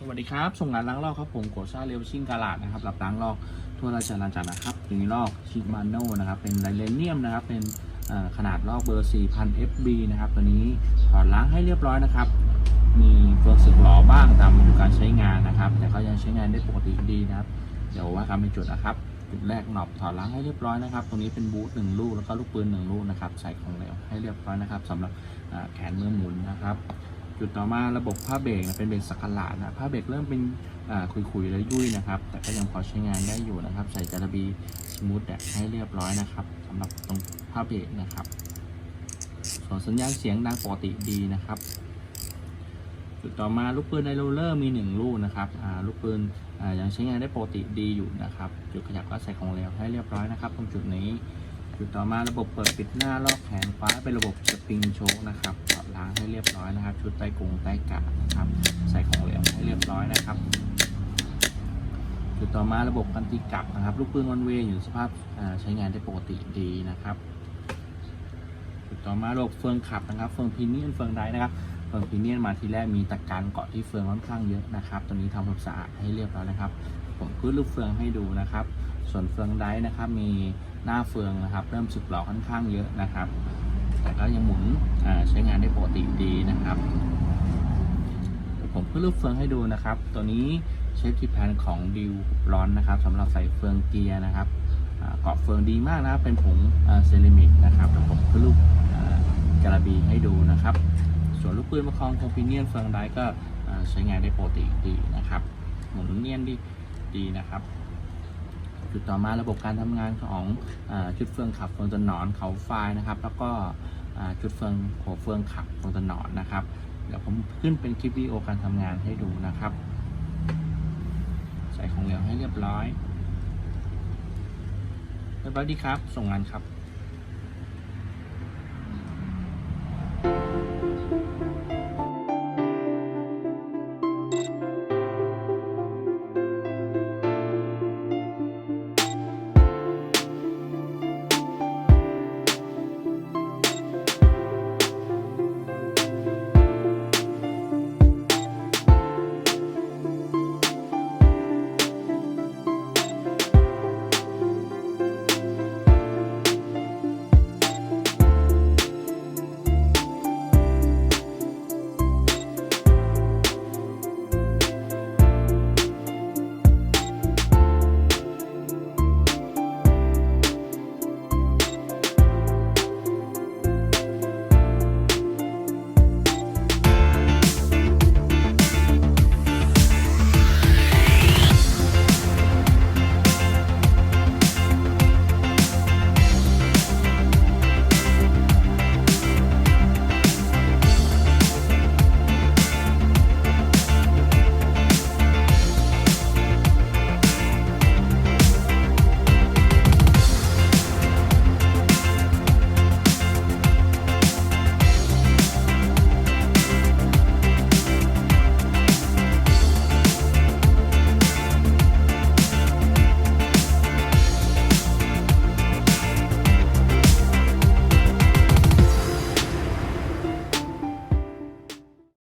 สวัสดีครับส่งงานล้างลอกครับผมโกซ่าเรลชิ่งกาลาดนะครับรับล้างลอกทั่วราชอาณาจักรนะครับอยู่ในลอกชิมาโนนะครับเป็นไดเลเนียมนะครับเป็นขนาดลอกเบอร์ 4000 FB นะครับตัวนี้ถอดล้างให้เรียบร้อยนะครับ มีเฟืองสึกหลอบ้างตามอายุการใช้งานนะครับ แต่ก็ยังใช้งานได้ปกติดีนะครับเดี๋ยวว่ากันเป็นจุดนะครับจุดแรกหนอบถอดล้างให้เรียบร้อยนะครับ ตรงนี้เป็นบูทหนึ่งลูกแล้วก็ลูกปืนหนึ่งลูกนะครับใส่ของเหลวให้เรียบร้อยนะครับสำหรับแขนมือหมุนนะครับ จุดต่อมาระบบผ้าเบรกนะเป็นเบรกสักหลาดนะผ้าเบรกเริ่มเป็นคุยๆแล้วยุ่ยนะครับ แต่ก็ยังพอใช้งานได้อยู่นะครับ ใส่จาระบีสมูทแดกให้เรียบร้อยนะครับสำหรับตรงผ้าเบรกนะครับส่วนสัญญาณเสียงดังปกติดีนะครับจุดต่อมาลูกปืนไดโรเลอร์มีหนึ่งลูกนะครับลูกปืนยังใช้งานได้ปกติดีอยู่นะครับ จุดขยับก็ใส่ของเหลวให้เรียบร้อยนะครับ ตรงจุดนี้ จุดต่อมาระบบเปิดปิดหน้าลอกแขนฟ้าเป็นระบบสปริงโชคนะครับล้างให้เรียบร้อยนะครับ ชุดใต้กรงใต้กาดนะครับ ใส่ของเหลวให้เรียบร้อยนะครับจุดต่อมาระบบกันตีกลับนะครับ ลูกปืนวันเวย์อยู่สภาพใช้งานได้ปกติดีนะครับจุดต่อมาระบบเฟืองขับนะครับ เฟืองพีเมียมเฟืองไดนะครับเฟืองพีเมียมมาทีแรกมีตะการเกาะที่เฟืองค่อนข้างเยอะนะครับ ตัวนี้ทำความสะอาดให้เรียบร้อยนะครับ ผมพื้นลูกเฟืองให้ดูนะครับ ส่วนเฟืองไดนะครับมี หน้าเฟืองนะครับ เริ่มสึกหลอค่อนข้างเยอะนะครับ แต่ก็ยังหมุนใช้งานได้ปกติดีนะครับผมเพื้นลูกเฟืองให้ดูนะครับ ตัวนี้เชฟที่แพนของดิวร้อนนะครับสำหรับใส่เฟืองเกียร์นะครับเกาะเฟืองดีมากนะครับเป็นผงเซรามิกนะครับผมเพื้นลูกากระบีให้ดูนะครับ ส่วนลูกปืนประคองคอมพิเนียนเฟืองไดก็ใช้งานได้ปกติดีนะครับ หมุนเนียนดีดีนะครับ จุดต่อมาระบบการทำงานของอาชุดเฟืองขับเฟืองตนหนอนเขาไฟนะครับ แล้วก็ชุดเฟืองหัวเฟืองขับเฟืองตนหนอนนะครับ เดี๋ยวผมขึ้นเป็นคลิปวิดีโอการทำงานให้ดูนะครับ ใส่ของเหลวให้เรียบร้อยเรียบร้อยดีครับ ส่งงานครับ